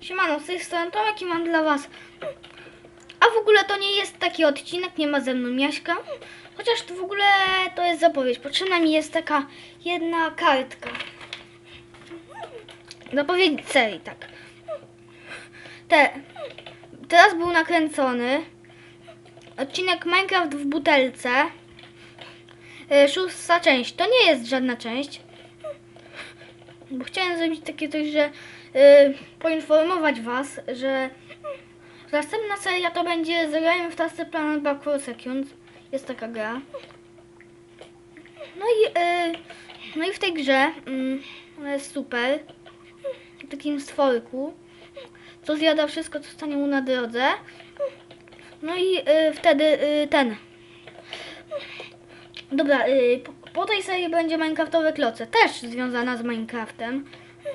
Siemano, z tej strony Tomek i mam dla was... A w ogóle to nie jest taki odcinek, nie ma ze mną Jaśka. Chociaż to w ogóle to jest zapowiedź. Potrzebna mi jest taka jedna kartka. Zapowiedź serii, tak. Te, teraz był nakręcony odcinek Minecraft w butelce. E, Szósta część. To nie jest żadna część. Bo chciałem zrobić takie coś, że y, poinformować was, że następna seria to będzie Zagrajmy w tasty Planet Back for Seconds. Jest taka gra. No i, y, no i w tej grze ona jest super. W takim stworku, co zjada wszystko, co stanie mu na drodze. No i y, wtedy y, ten. Dobra, y, po, tej serii będzie Minecraftowe kloce, też związana z Minecraftem,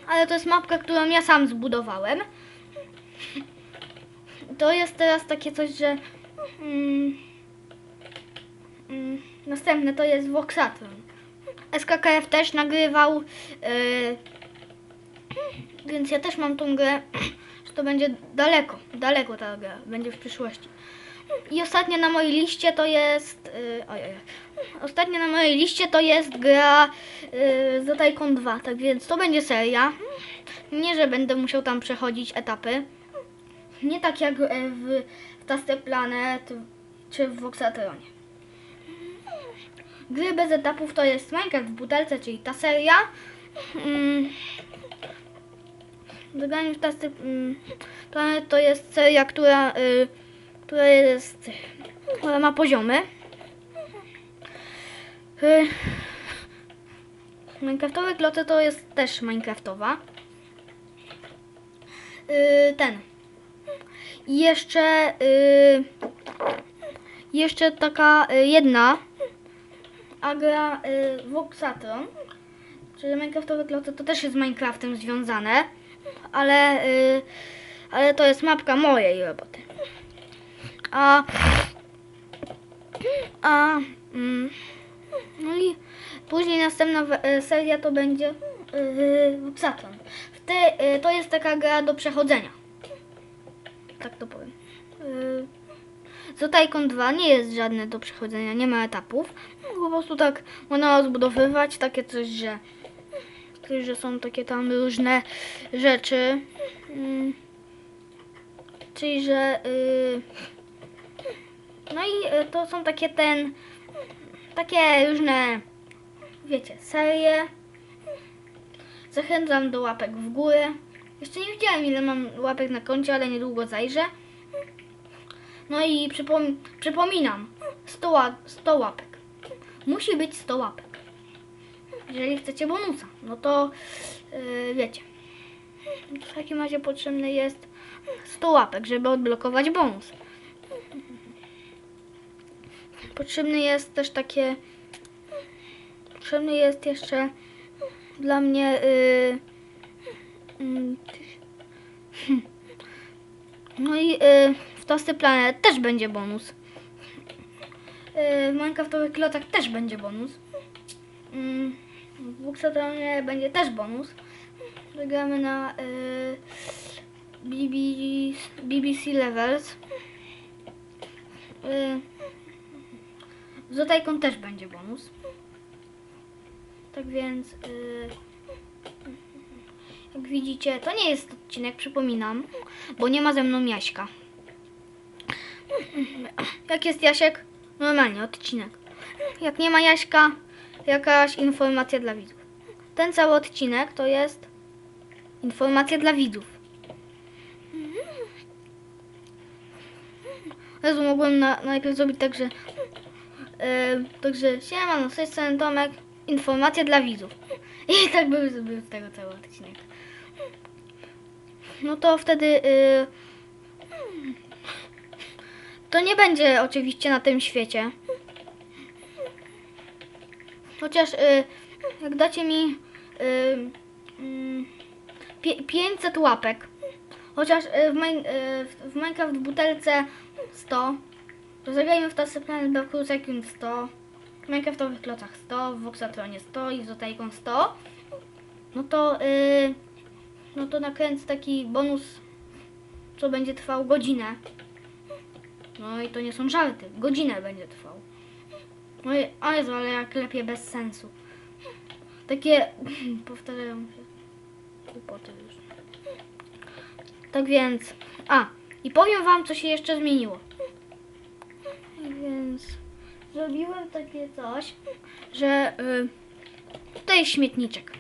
ale to jest mapka, którą ja sam zbudowałem. To jest teraz takie coś, że mm, mm, następne to jest Voxatron. SKKF też nagrywał, y, więc ja też mam tą grę, że to będzie daleko, daleko ta gra, będzie w przyszłości. I ostatnia na mojej liście to jest. Yy, ojej. Ostatnia na mojej liście to jest gra yy, z Tycoon 2, tak więc to będzie seria. Nie, że będę musiał tam przechodzić etapy. Nie tak jak e, w, Tasty Planet czy w Voxatronie. Gry bez etapów to jest Minecraft w butelce, czyli ta seria. Mm. Zagranie w Tasty mm, Planet to jest seria, która. y, która jest, która ma poziomy. Y, Minecraftowe kloce to jest też Minecraftowa. Y, Ten. I jeszcze y, jeszcze taka jedna agra y, Voxatron. Czyli Minecraftowe kloce to też jest z Minecraftem związane, ale ale to jest mapka mojej roboty. A, a mm, no i później następna e, seria to będzie yy, te, y, to jest taka gra do przechodzenia. Tak to powiem. Yy, Zotaikon 2 nie jest żadne do przechodzenia, nie ma etapów. Po prostu tak można rozbudowywać takie coś, że, że są takie tam różne rzeczy. Mm. Czyli, że y, no i to są takie ten takie różne wiecie, serie. Zachęcam do łapek w górę. Jeszcze nie widziałem ile mam łapek na koncie, ale niedługo zajrzę. No i przypom przypominam, 100, ła 100 łapek. Musi być 100 łapek. Jeżeli chcecie bonusa, no to yy, wiecie. W takim razie potrzebny jest 100 łapek, żeby odblokować bonus. Potrzebny jest też takie. Potrzebny jest jeszcze dla mnie. Yy, hmm. no i yy, w Tosty Planet też będzie bonus. Yy, w Minecraftowych klotach też będzie bonus. Yy, w Buxatronie będzie też bonus. Zagramy na yy, BB, BBC Levels. Yy, z Zotajką też będzie bonus. Tak więc, yy, jak widzicie, to nie jest odcinek, przypominam, bo nie ma ze mną Jaśka. Jak jest Jasiek? Normalnie, odcinek. Jak nie ma Jaśka, jakaś informacja dla widzów. Ten cały odcinek to jest informacja dla widzów. Jezu, mogłem na, najpierw zrobić tak, że... Yy, także siema, no z tej strony Tomek, informacja dla widzów. I tak zrobił z tego cały odcinek. No to wtedy... Yy, to nie będzie oczywiście na tym świecie. Chociaż yy, jak dacie mi yy, mm, pie- 500 łapek, chociaż w- w Minecraft w butelce 100, to zagrajmy w Tasy Planet Backroom Second 100, w Minecraftowych klocach 100, w Voxatronie 100 i w Zotaikon 100, no to yy, no to nakręcę taki bonus co będzie trwał godzinę. No i to nie są żarty. Godzinę będzie trwał. No i, o Jezu, ale jak lepiej bez sensu. Takie powtarzają się głupoty już. Tak więc, a, i powiem wam, co się jeszcze zmieniło. Zrobiłem takie coś, że y, tutaj jest śmietniczek.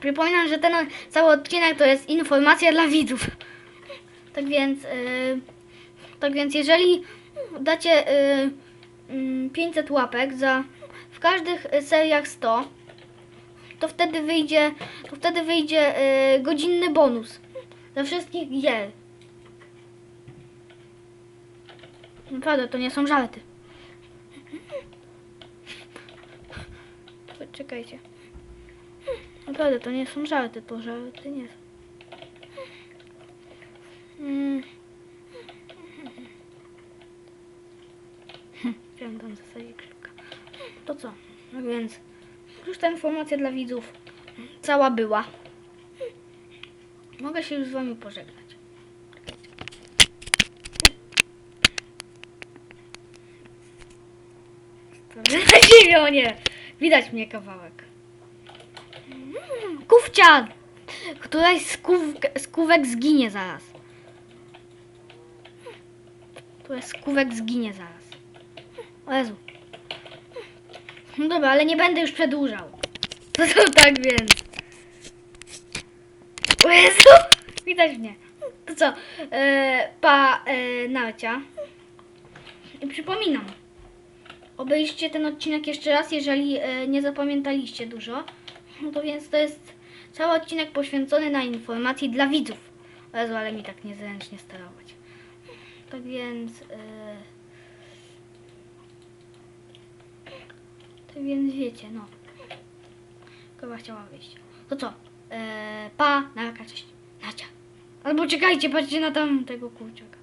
Przypominam, że ten cały odcinek to jest informacja dla widzów. Tak więc, y, tak więc jeżeli dacie y, mm, 500 łapek za w każdych seriach 100, to wtedy wyjdzie, to wtedy wyjdzie y, godzinny bonus za wszystkich gier. Naprawdę, to nie są żarty. Czekajcie. Naprawdę, to nie są żarty, to żarty nie są. Mm. Chciałem tam zasadzić krzywka. To co? No więc, już ta informacja dla widzów cała była. Mogę się już z wami pożegnać. Na ziemię, o nie! Widać mnie kawałek. Kówcia! Któraś z, kówek, z kówek zginie zaraz. Któraś z kówek zginie zaraz. O Jezu. No dobra, ale nie będę już przedłużał. To, to tak więc. O Jezu! Widać mnie. To co? E, pa e, Narcia. I przypominam. Obejrzyjcie ten odcinek jeszcze raz, jeżeli e, nie zapamiętaliście dużo. No to więc to jest cały odcinek poświęcony na informacji dla widzów. Jezu, ale mi tak niezręcznie sterować. Tak więc... E, tak więc wiecie, no. Chyba chciała wyjść. To co? E, pa, narka, cześć. Nacia. Albo czekajcie, patrzcie na tamtego kurczaka.